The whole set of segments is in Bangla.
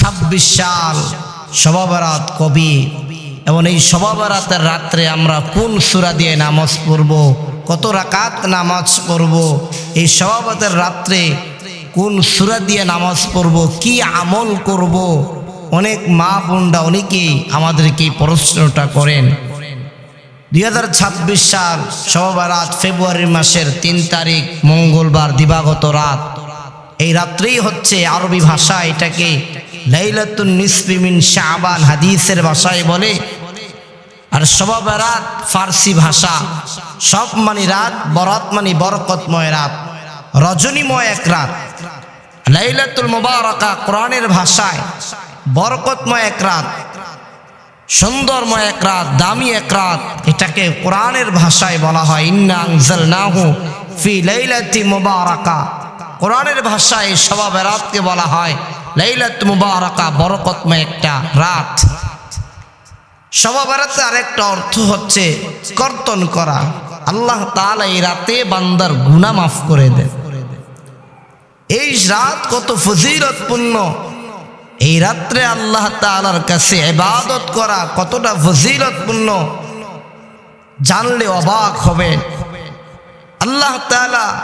ছাব্বিশ সাল সবাবরাত কবি। এবং এই সবাবরাতের রাত্রে আমরা কোন সুরা দিয়ে নামাজ পড়ব, কত রাকাত নামাজ পড়ব, এই সবাবতের রাত্রে কোন সুরা দিয়ে নামাজ পড়ব, কি আমল করব, অনেক মা বোনরা অনেকেই আমাদেরকে প্রশ্নটা করেন। দুই হাজার ছাব্বিশ সাল সবাবরাত ফেব্রুয়ারি মাসের তিন তারিখ, মঙ্গলবার দিবাগত রাত। এই রাত্রেই হচ্ছে আরবি ভাষা, এটাকে লাইলাতুন নিসফিমিন শাবান, হাদিসের ভাষায় বলে। আর সবাব রাত ফার্সি ভাষা। সব মানে রাত, বরাত মানে বরকতময় রাত, রজনীময় এক রাত। লাইলাতুল মুবারাকা কোরআনের ভাষায় বরকতময় এক রাত, সুন্দরময় এক রাত, দামি এক রাত। এটাকে কোরআনের ভাষায় বলা হয়, ইন্না আনজালনাহু ফি লাইলাতি মুবারাকা। কোরআনের ভাষায় সবাব রাতকে বলা হয়। লাইলাত মুবারকা, বরকতময় একটা রাত। সবাব রাতে আরেকটা অর্থ হচ্ছে কর্তন করা। আল্লাহ তাআলা এই রাতে বান্দার গুনাহ মাফ করে দেন। এই রাত কত ফজিলতপূর্ণ। এই রাত্রে আল্লাহ তাআলার কাছে ইবাদত করা কতটা ফজিলতপূর্ণ। জানলে অবাক হবেন। আল্লাহ তাআলা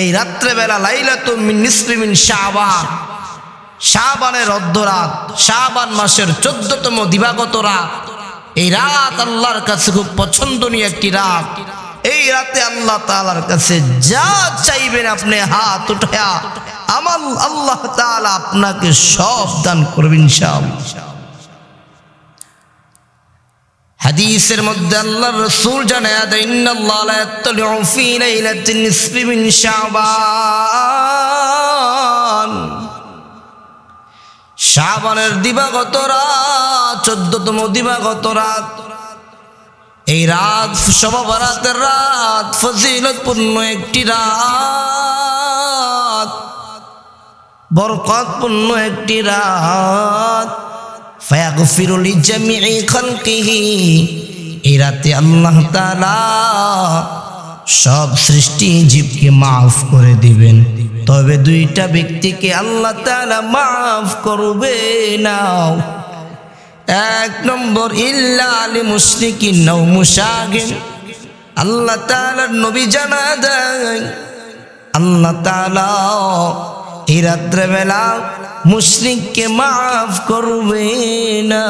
এই রাত্রেবেলা লাইলাতুম মিন নিসফি মিন শাবান। শাবানের অর্ধরাত, শাবান মাসের চোদ্দতম দিবাগত রাত। এই রাত আল্লাহর কাছে খুব পছন্দনীয় একটি রাত। এই রাতে আল্লাহ তালার কাছে যা চাইবেন আপনি হাত উঠায়া আমার আল্লাহ তাআলা আপনাকে সব দান করবেন ইনশাআল্লাহ। হাদিসের মধ্যে আল্লাহর রাসূল জানায়া শাবান। শাবানের দিবাগত রাত, চোদ্দতম দিবাগত রাত। এই রাত সবাবরাতের রাত, ফজিলতপূর্ণ একটি রাত, বরকতপূর্ণ একটি রাত। ফায়াগফিরু লিজামিই খালকিহি। এই রাতে আল্লাহ তাআলা সব সৃষ্টি জীবকে মাফ করে দিবেন। তবে দুইটা ব্যক্তিকে আল্লাহ তাআলা মাফ করবে না। এক নম্বর, ইল্লা আলী মুশরিকিন নাও মুশাগিন আল্লাহ তাআলার নবী জানা দেয় আল্লাহ তাআলা এই রাত্রেবেলা মুশরিককে মাফ করবে না।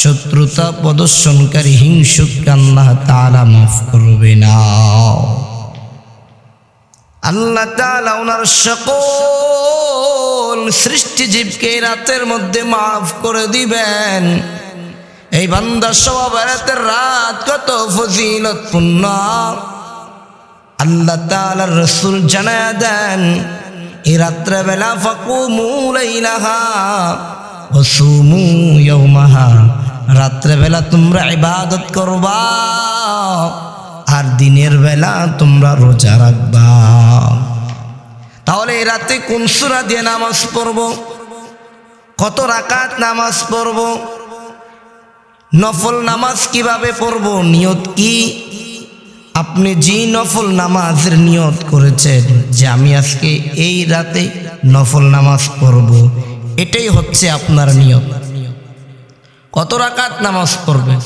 শত্রুতা প্রদর্শনকারী হিংসুককে আল্লাহ তাআলা মাফ করবে না। আল্লাহ তাআলা ওনার সকল সৃষ্টিজীবকে রাতের মধ্যে মাফ করে দিবেন। এই বান্দা সব রাতের রাত কত ফজিলতপূর্ণ। আল্লাহ তাআলার রসুল জানা দেন এই রাত্রেবেলা লাইলাহা ওসুমু ইয়াউমাহা। রাত্রেবেলা তোমরা ইবাদত করবা আর দিনের বেলা তোমরা রোজা রাখবা। তাহলে এই রাতে কোন সূরা দিয়ে নামাজ পড়ব? কত রাকাত নামাজ পড়ব? নফল নামাজ কীভাবে পড়ব? নিয়ত কি? আপনি যে নফল নামাজের নিয়ত করেছেন যে আমি আজকে এই রাতে নফল নামাজ পড়ব, এটাই হচ্ছে আপনার নিয়ত। কত রাকাত নামাজ পড়বেন?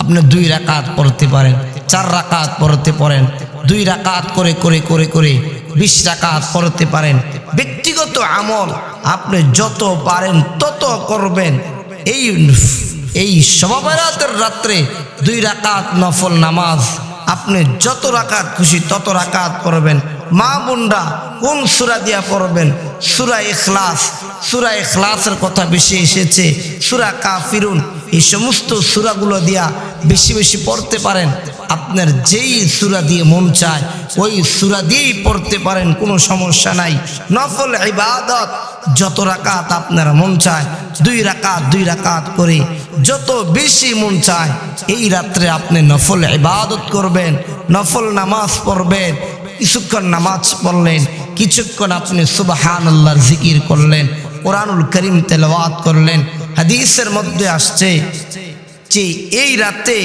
আপনি দুই রাকাত পড়তে পারেন, চার রাকাত পড়তে পারেন, দুই রাকাত করে করে করে করে বিশ রাকাত পড়তে পারেন। ব্যক্তিগত আমল আপনি যত পারেন তত করবেন। এই এই সবাবেরাতের রাত্রে দুই রাকাত নফল নামাজ আপনি যত রাকাত খুশি তত রাকাত পড়বেন। মা বোনরা কোন সুরা দিয়া পড়বেন? সুরা এখলাস সুরা এখলাসের কথা বেশি এসেছে। সুরা কাফিরুন। এই সমস্ত সুরাগুলো দিয়া বেশি বেশি পড়তে পারেন। আপনার যেই সুরা দিয়ে মন চায়, ওই সুরা দিয়েই পড়তে পারেন, কোনো সমস্যা নাই। নফল ইবাদত, যত রাকাত আপনার মন চায়, দুই রাকাত দুই রাকাত করে যত বেশি মন চায়, এই রাত্রে আপনি নফল ইবাদত করবেন, নফল নামাজ পড়বেন, কিছুক্ষণ নামাজ পড়লেন, কিছুক্ষণ আপনি সুবাহান আল্লাহর জিকির করলেন, কোরআনুল করিম তেলাওয়াত করলেন, হাদিসের মধ্যে আসছে যে এই রাতে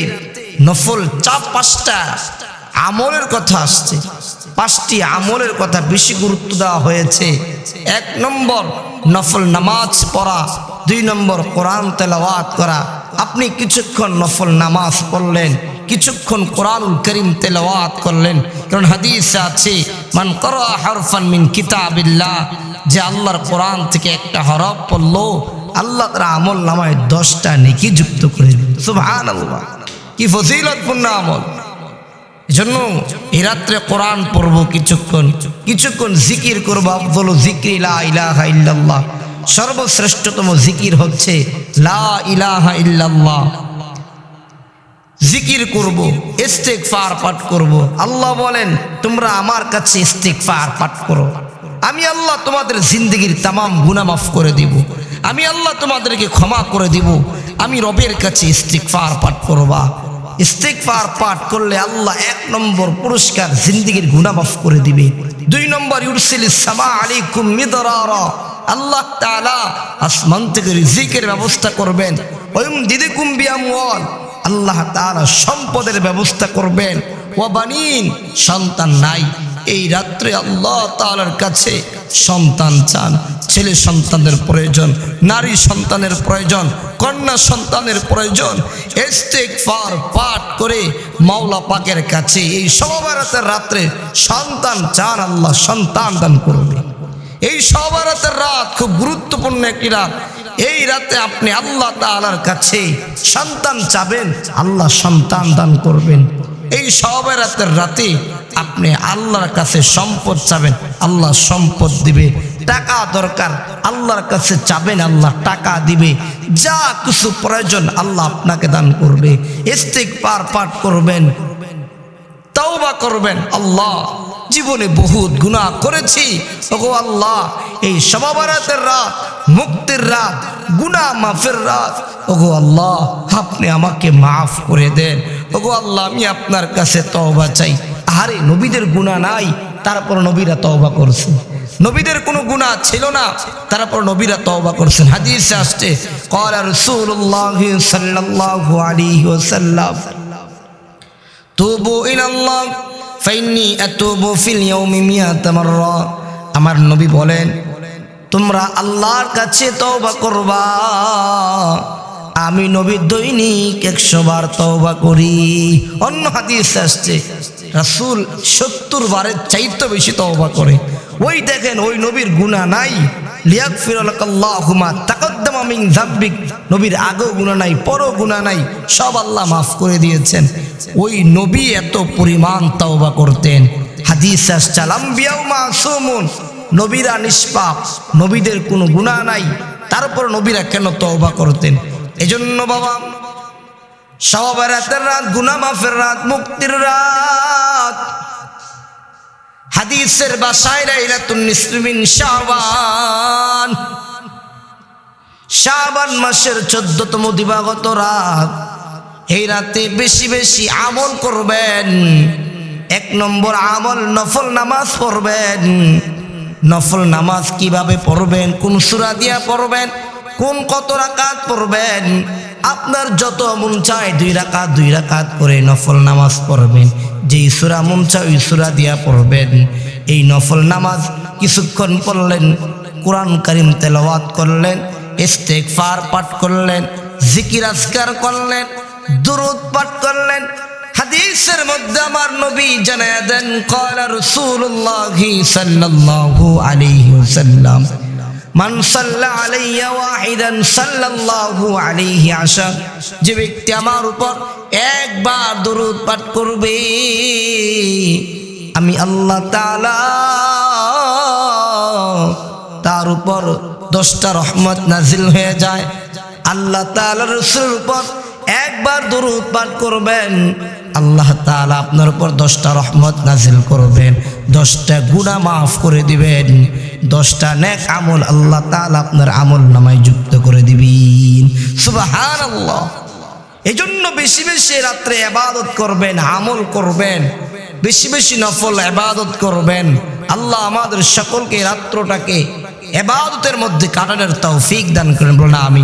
নফল চার পাঁচটা আমলের কথা আসছে। পাঁচটি আমলের কথা বেশি গুরুত্ব দেওয়া হয়েছে। এক নম্বর, নফল নামাজ পড়া। দুই নম্বর, কোরআন তেলাওয়াত করা। আপনি কিছুক্ষণ নফল নামাজ পড়লেন, কিছুক্ষণ কোরআনুল করিম তেলাওয়াত করলেন। কারণ হাদিসে আছে, মান করা হরফান মিন কিতাবিল্লাহ যে আল্লাহর কোরআন থেকে একটা হরফ পড়ল, আল্লাহ তারা আমল নামায় দশটা নেকি যুক্ত করে দিল। সুবহান আল্লাহ কি ফজিলতপূর্ণ আমল? এজন্য এই রাত্রে কোরআন পড়ব কিছুক্ষণ। কিছুক্ষণ জিকির করব। আব্দুল জিকির ইলাহা সর্বশ্রেষ্ঠতম জিকির হচ্ছে লা ইলাহা ইল্লাল্লাহ। জিকির করব, ইস্তেগফার পাঠ করব। আল্লাহ বলেন, তোমরা আমার কাছে ইস্তেগফার পাঠ করো। আমি আল্লাহ তোমাদের জিন্দগির তামাম গুনাহ মাফ করে দিব। আমি আল্লাহ তোমাদেরকে ক্ষমা করে দিব। আমি রবের কাছে ইস্তেগফার পাঠ করবা। ইস্তেগফার পাঠ করলে আল্লাহ এক নম্বর পুরস্কার জিন্দগির গুনাহ মাফ করে দিবে। দুই নম্বর, ইউরসিল সামা আলাইকুম মিদরারা। আল্লাহ তাআলা আসমান থেকে রিজিকের ব্যবস্থা করবেন। ওয়ুম দিদিকুম বিআমওয়াল। আল্লাহ তাআলা সম্পদের ব্যবস্থা করবেন। ও বানিন, সন্তান নাই। এই রাত্রে আল্লাহ তাআলার কাছে সন্তান চান। ছেলে সন্তানের প্রয়োজন, নারী সন্তানের প্রয়োজন, কন্যা সন্তানের প্রয়োজন, ইস্তেগফার পাঠ করে মাওলা পাকের কাছে এই সবারাতের রাত্রে সন্তান চান, আল্লাহ সন্তান দান করবে এই সবারাতের রাত খুব গুরুত্বপূর্ণ একটি রাত। এই রাতে আপনি আল্লাহ তাআলার কাছে সন্তান চাবেন, আল্লাহ সন্তান দান করবেন। এই সবারাতের রাতে আপনি আল্লাহর কাছে সম্পদ চাবেন, আল্লাহ সম্পদ দিবে। টাকা দরকার, আল্লাহর কাছে চাবেন, আল্লাহ টাকা দিবে। যা কিছু প্রয়োজন আল্লাহ আপনাকে দান করবে। ইস্তেগফার পাঠ করবেন, তাওবা করবেন, আল্লাহ জীবনে বহুত গুনাহ করেছি। ওগো আল্লাহ, এই সবাবারাতের রাত, মুক্তির রাত, গুনাহ মাফের রাত, ওগো আল্লাহ, আপনি আমাকে মাফ করে দেন। ওগো আল্লাহ, আমি আপনার কাছে তওবা চাই। আরে নবীদের গুনাহ নাই তারপর নবীরা তওবা করছে। নবীদের কোনো গুনাহ ছিল না তারপর নবীরা তওবা করছেন। হাদিসে আসছে, ক্বালা রাসূলুল্লাহ সাল্লাল্লাহু আলাইহি ওয়াসাল্লাম, তুবু ইলাল্লাহ, ফাইন্নি আতুবু ফিল ইয়াউমি মিয়াত মাররা। আমার নবী বলেন, তোমরা আল্লাহর কাছে তওবা করবা। আমি নবী দৈনিক একশো বার তওবা করি। অন্য হাদিস আসছে, রাসূল সত্তর বারের চাইতে বেশি তওবা করে। ওই দেখেন, ওই নবীর গুণা নাই। লিয়াগফিরালাকাল্লাহুমা তাকদ্দামা মিন যাব্বিক নবীর আগেও গুনাহ নাই, পরও গুনাহ নাই, সব আল্লাহ মাফ করে দিয়েছেন। ওই নবী এত পরিমাণ তওবা করতেন। হাদিস আসসালাম বিয়াউ মাসুমুন। নবীরা নিষ্পাপ, নবীদের কোনো গুনাহ নাই। তারপর নবীরা কেন তওবা করতেন? এজন্য বাবা সব রাতের রাত গুনাহ মাফের রাত, মুক্তির রাত। হাদিসের বাসায় লাইলাতুন নিসমিন শাবান। শাবান মাসের চোদ্দতম দিবাগত রাত। এই রাতে বেশি বেশি আমল করবেন। এক নম্বর আমল নফল নামাজ পড়বেন। নফল নামাজ কীভাবে পড়বেন? কোন সুরা দিয়া পড়বেন? কোন কত রাকাত পড়বেন? আপনার যত মন চায় দুই রাকাত দুই রাকাত করে নফল নামাজ পড়বেন। যেই সুরা মন চায় ওই সুরা দিয়া পড়বেন। এই নফল নামাজ কিছুক্ষণ পড়লেন, কোরআন করিম তেলাওয়াত করলেন, ইস্তেগফার পাঠ করলেন, জিকির আজকার করলেন, দুরুদ পাঠ করলেন। হাদিসের মধ্যে আমার নবী জানায় দেন, কলা রাসূলুল্লাহ সাল্লাল্লাহু আলাইহি ওয়াসাল্লাম। যে ব্যক্তি আমার উপর একবার দরুদ পাঠ করবে, আমি আল্লাহ তাআলা তার উপর দশটা রহমত নাজিল হয়ে যায়। আল্লাহ তাআলা রসুলের উপর একবার দরুদ পাঠ করবেন, আল্লাহ তাআলা আপনার উপর দশটা রহমত নাজিল করবেন। দশটা গুণা মাফ করে দিবেন, দশটা নেক আমল আল্লাহ তাআলা আপনার আমল নামায় যুক্ত করে দিবেন। সুবহানাল্লাহ। এই জন্য বেশি বেশি রাত্রে আবাদত করবেন, আমল করবেন, বেশি বেশি নফল আবাদত করবেন। আল্লাহ আমাদের সকলকে রাত্রটাকে এবাদতের মধ্যে কাটানোর তৌফিক দান করেন, বলেন আমিন।